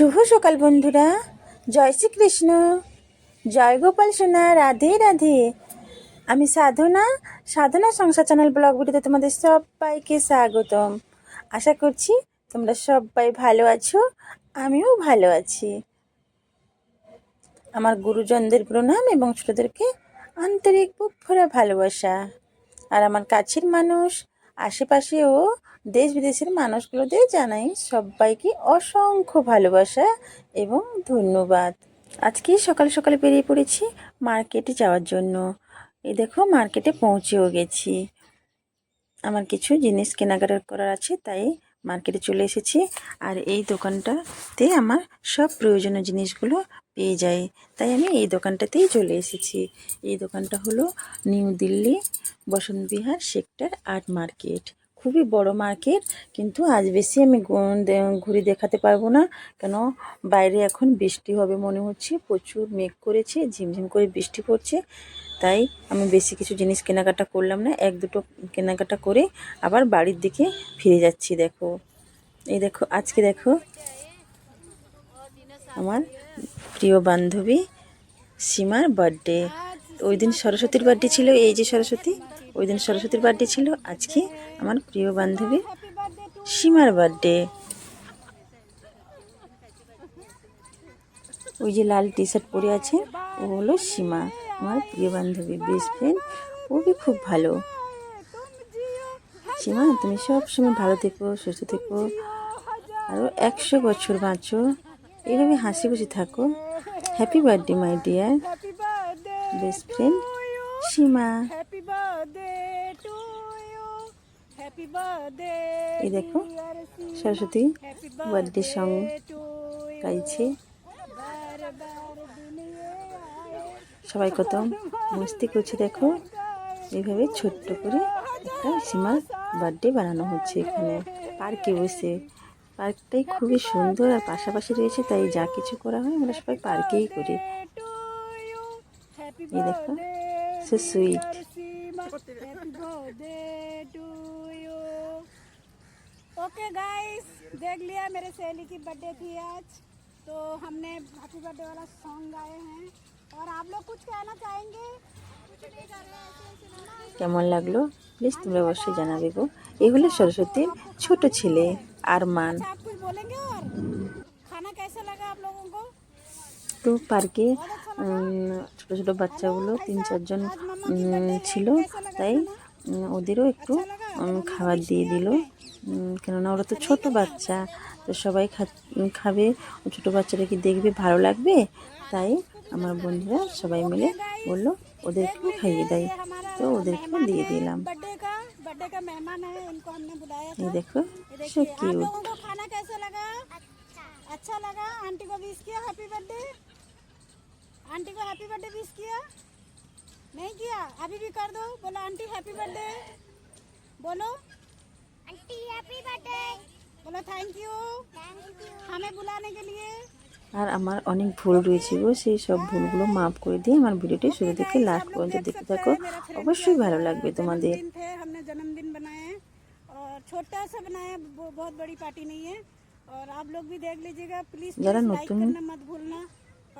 শুভ সকাল বন্ধুরা। জয় শ্রীকৃষ্ণ। জয় গোপাল সোনা। রাধে রাধে। আমি সাধনা। সাধনা সংসার চ্যানেল ব্লগ ভিডিওতে তোমাদের সবাইকে স্বাগতম। আশা করছি তোমরা সবাই ভালো আছো। আমিও ভালো আছি। আমার গুরুজনদের প্রণাম এবং ছোটদেরকে আন্তরিক বুক ভরা ভালোবাসা। আর আমার কাছের মানুষ আশেপাশে ও দেশ বিদেশের মানুষগুলোদের জানাই সবাইকে অসংখ্য ভালোবাসা এবং ধন্যবাদ। আজকে সকাল সকালে বেরিয়ে পড়েছি মার্কেটে যাওয়ার জন্য। এই দেখো মার্কেটে পৌঁছেও গেছি। আমার কিছু জিনিস কেনাকাটা করার আছে, তাই মার্কেটে চলে এসেছি। আর এই দোকানটাতে আমার সব প্রয়োজনীয় জিনিসগুলো পেয়ে যায় তাই আমি এই দোকানটাতেই চলে এসেছি। এই দোকানটা হলো New Delhi Vasant Vihar sector art market. খুবই বড় মার্কেট কিন্তু আজ বেশি আমি ঘুরে দেখাতে পারব না। কেন? বাইরে এখন বৃষ্টি হবে মনে হচ্ছে, প্রচুর মেঘ করেছে, ঝিমঝিম করে বৃষ্টি পড়ছে। তাই আমি বেশি কিছু জিনিস কেনাকাটা করলাম না, এক দুটো কেনাকাটা করে আবার বাড়ির দিকে ফিরে যাচ্ছি, দেখো। এই দেখো, আজকে দেখো আমার প্রিয় বান্ধবী সীমার বার্থডে ওই দিন সরস্বতীর বার্থডে ছিল, এই যে সরস্বতী। ওই দিন সরস্বতীর বার্থডে ছিল, আজকে আমার প্রিয় বান্ধবী সীমার বার্থডে ওই যে লাল টি শার্ট পরে আছে, ও হলো সীমা, আমার প্রিয় বান্ধবী বেস্ট ফ্রেন্ড ও বি খুব ভালো। সীমা, তুমি সব সময় ভালো থেকো, সুস্থ থেকো আরও একশো বছর বাঁচো এইভাবে হাসি খুশি থাকো। Happy birthday my dear best friend Seema. এই দেখো সরস্বতী বার্থডে সং গাইছে। সবাই কত মস্তি করছে দেখো। এইভাবে ছোট্ট করে একটা সীমার বার্থডে বানানো হচ্ছে এখানে। পার্কে বসে। পার্কটাই খুবই সুন্দর আর পাশাপাশি রয়েছে তাই যা কিছু করা হয় আমরা সবাই পার্কেই করি। এই দেখো সো সুইট ओके गाइस देख लिया मेरे सहेली की बर्थडे थी आज तो हमने हैप्पी बर्थडे वाला सॉन्ग गाए हैं और आप लोग कुछ कहना चाहेंगे कुछ नहीं कर रहे ऐसे ऐसे ना কেমন লাগলো প্লিজ তোমরা অবশ্যই জানাবে গো এগুলো সরস্বতীর ছোট ছেলে আরমান अच्छा, आप कुछ बोलेंगे और खाना कैसा लगा आप लोगों को তো পার্কে উম, ছোট ছোট বাচ্চাগুলো তিন চারজন উম, ছিল তাই উম, ওদেরও একটু উম, খাবার দিয়ে দিল উম, কেননা ওরা তো ছোট বাচ্চা তো সবাই খা- উম, খাবে ও ছোটো বাচ্চাদেরকে দেখবে ভালো লাগবে তাই আমার বন্ধুরা সবাই মিলে বললো ওদেরকেও খাইয়ে দেয় তো ওদেরকেও দিয়ে দিলাম बर्थडे का बर्थडे का मेहमान है इनको हमने बुलाया था এই দেখো ये সো देखिए आप কিউট लोगों को खाना कैसा लगा अच्छा लगा आंटी को विश किया हैप्पी बर्थडे आंटी को हैप्पी बर्थडे विश किया नहीं किया अभी भी कर दो बोलो आंटी हैप्पी बर्थडे बोलो आंटी हैप्पी बर्थडे बोलो थैंक यू थैंक यू हमें बुलाने के लिए আর আমার অনেক ভুল রয়েছে গো সেই সব ভুলগুলো মাফ করে দিয়ে আমার ভিডিওটি শুরু থেকে লাস্ট পর্যন্ত দেখতে থাকো অবশ্যই ভালো লাগবে তোমাদের दिन थे हमने जन्मदिन बनाए हैं और छोटा सा बनाया वो बहुत बड़ी पार्टी नहीं है और आप लोग भी देख लीजिएगा प्लीज যারা लाइक নতুন करना मत भूलना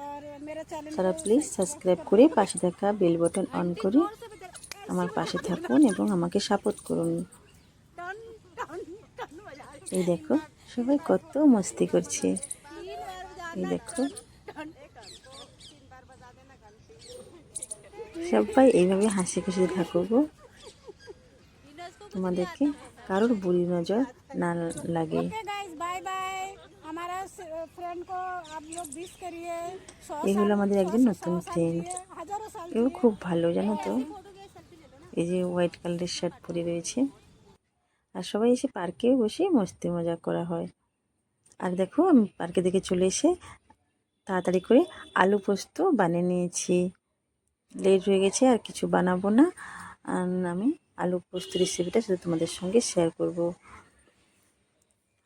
और मेरा चैनल তারা প্লিজ সাবস্ক্রাইব করে পাশে থাকা বেল বাটন অন করে আমার পাশে থাকুন এবং আমাকে সাপোর্ট করুন। এই দেখো সবাই কত মস্তি করছে। এই দেখো। সবাই এইভাবে হাসি খুশি থাকব তোমাদেরকে কারোর বুড়ি নজর না লাগে। এগুলো আমাদের একজন নতুন ফ্রেন্ড এগুলো খুব ভালো জানো তো? এই যে হোয়াইট কালারের শার্ট পরে রয়েছে। আর সবাই এসে পার্কে বসে মস্তি মজা করা হয়। আর দেখো, আমি পার্কে থেকে চলে এসে তাড়াতাড়ি করে আলু পোস্ত বানিয়ে নিয়েছি। লেট হয়ে গেছে, আর কিছু বানাবো না। আর আমি আলু পোস্ত রেসিপিটা শুধু তোমাদের সঙ্গে শেয়ার করব।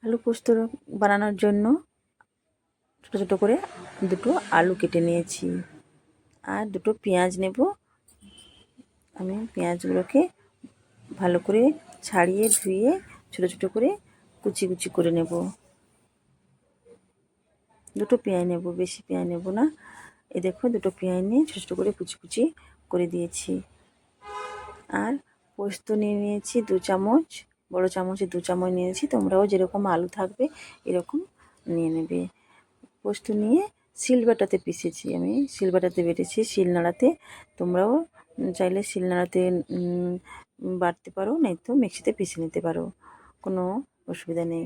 আলু পোস্ত বানানোর জন্য ছোটো ছোটো করে দুটো আলু কেটে নিয়েছি। আর দুটো পেঁয়াজ নেব। আমি পেঁয়াজগুলোকে ভালো করে ছাড়িয়ে, ধুয়ে, ছোটো ছোটো করে কুচি কুচি করে নেব। দুটো পেঁয়াজ নেব, বেশি পেঁয়াজ নেব না। এ দেখো, দুটো পেঁয়াজ নিয়ে ছোটো ছোটো করে কুচি কুচি করে দিয়েছি। আর পোস্ত নিয়ে নিয়েছি দু চামচ, বড় চামচে দু চামচ নিয়েছি। তোমরাও যেরকম আলু থাকবে, এরকম নিয়ে নেবে। পোস্ত নিয়ে শিলবাটাতে পিষেছি আমি শিলবাটাতে বেটেছি শিলনোড়াতে তোমরাও চাইলে শিলনোড়াতে বাটতে পারো নাই তো মিক্সিতে পিষে নিতে পারো, কোনো অসুবিধা নেই।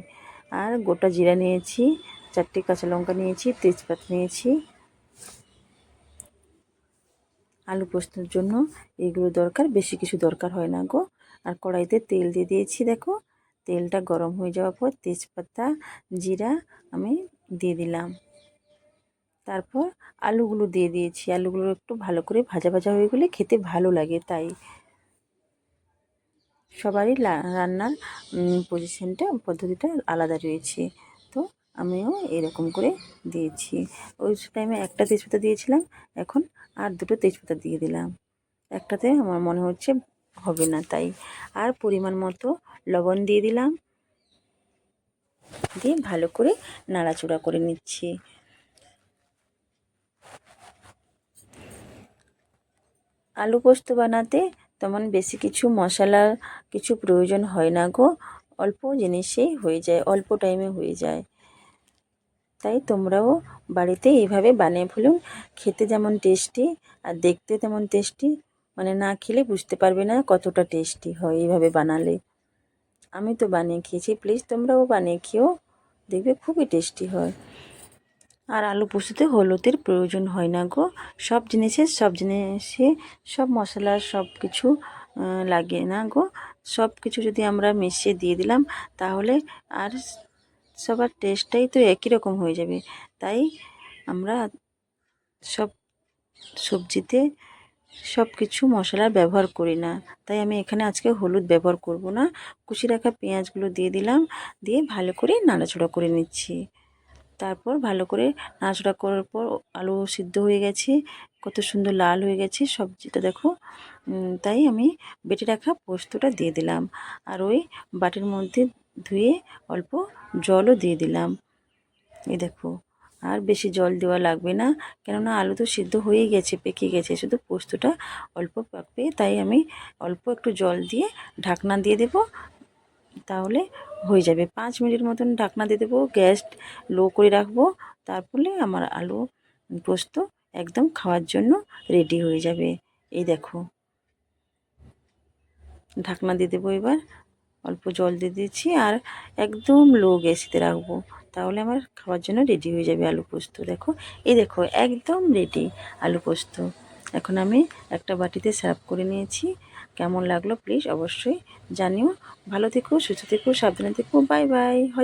আর গোটা জিরা নিয়েছি, চারটে কাঁচা লঙ্কা নিয়েছি, তেজপাতা নিয়েছি। আলু পোস্তর জন্য এগুলো দরকার, বেশি কিছু দরকার হয় না গো। আর কড়াইতে তেল দিয়ে দিয়েছি, দেখো, তেলটা গরম হয়ে যাওয়ার পর তেজপাতা, জিরা আমি দিয়ে দিলাম। তারপর আলুগুলো দিয়ে দিয়েছি। আলুগুলো একটু ভালো করে ভাজা ভাজা হয়ে গেলে খেতে ভালো লাগে, তাই সবারই রান্নার পজিশনটা পদ্ধতিটা আলাদা রয়েছে। তো আমিও এরকম করে দিয়েছি। ওই টাইমে একটা তেজপাতা দিয়েছিলাম, এখন আর দুটো তেজপাতা দিয়ে দিলাম। একটাতে আমার মনে হচ্ছে হবে না, তাই আর পরিমাণ মতো লবণ দিয়ে দিলাম। দিয়ে ভালো করে নাড়াচুড়া করে নিচ্ছি। আলু পোস্ত বানাতে তেমন বেশি কিছু মশলা কিছু প্রয়োজন হয় না গো। অল্প জিনিসেই হয়ে যায়, অল্প টাইমে হয়ে যায়। তাই তোমরাও বাড়িতে এইভাবে বানিয়ে ফেলুন। খেতে যেমন টেস্টি আর দেখতে তেমন টেস্টি মানে না খেলে বুঝতে পারবে না কতটা টেস্টি হয় এইভাবে বানালে। আমি তো বানিয়ে খেয়েছি প্লিজ তোমরাও বানিয়ে খেও দেখবে খুবই টেস্টি হয়। আর আলু পোস্ততে হলুদের প্রয়োজন হয় না গো। সব জিনিসে সব জিনিসে সব মশলা, সব কিছু লাগে না গো। সব কিছু যদি আমরা মিশিয়ে দিয়ে দিলাম, তাহলে আর সবার টেস্টটাই তো একই রকম হয়ে যাবে। তাই আমরা সব সবজিতে সব কিছু মশলার ব্যবহার করি না। তাই আমি এখানে আজকে হলুদ ব্যবহার করব না। কুচি রাখা পেঁয়াজগুলো দিয়ে দিলাম, দিয়ে ভালো করে নাড়াচাড়া করে নিচ্ছি। তারপর ভালো করে নাড়াচাড়া করার পর আলু সিদ্ধ হয়ে গেছে, কত সুন্দর লাল হয়ে গেছে সবজিটা দেখো তাই আমি বেটে রাখা পোস্তটা দিয়ে দিলাম আর ওই বাটির মধ্যে ধুয়ে অল্প জলও দিয়ে দিলাম। এই দেখো, আর বেশি জল দেওয়া লাগবে না, কেননা আলু তো সিদ্ধ হয়েই গেছে, পেকে গেছে, শুধু পোস্তটা অল্প পাকবে, তাই আমি অল্প একটু জল দিয়ে ঢাকনা দিয়ে দেবো, তাহলে হয়ে যাবে। পাঁচ মিনিট মতন ঢাকনা দিয়ে দেবো, গ্যাস লো করে রাখব তারপরে আমার আলু পোস্ত একদম খাওয়ার জন্য রেডি হয়ে যাবে। এই দেখো। ঢাকনা দিয়ে দেবো এবার, অল্প জল দিয়ে দিয়েছি আর একদম লো গ্যাসেতে রাখব, তাহলে আমার খাওয়ার জন্য রেডি হয়ে যাবে আলু পোস্ত। দেখো, এই দেখো, একদম রেডি আলু পোস্ত। এখন আমি একটা বাটিতে সার্ভ করে নিয়েছি। কেমন লাগল প্লিজ অবশ্যই জানিও। ভালো থেকো সুস্থ থেকো সাবধানে থেকো বাই বাই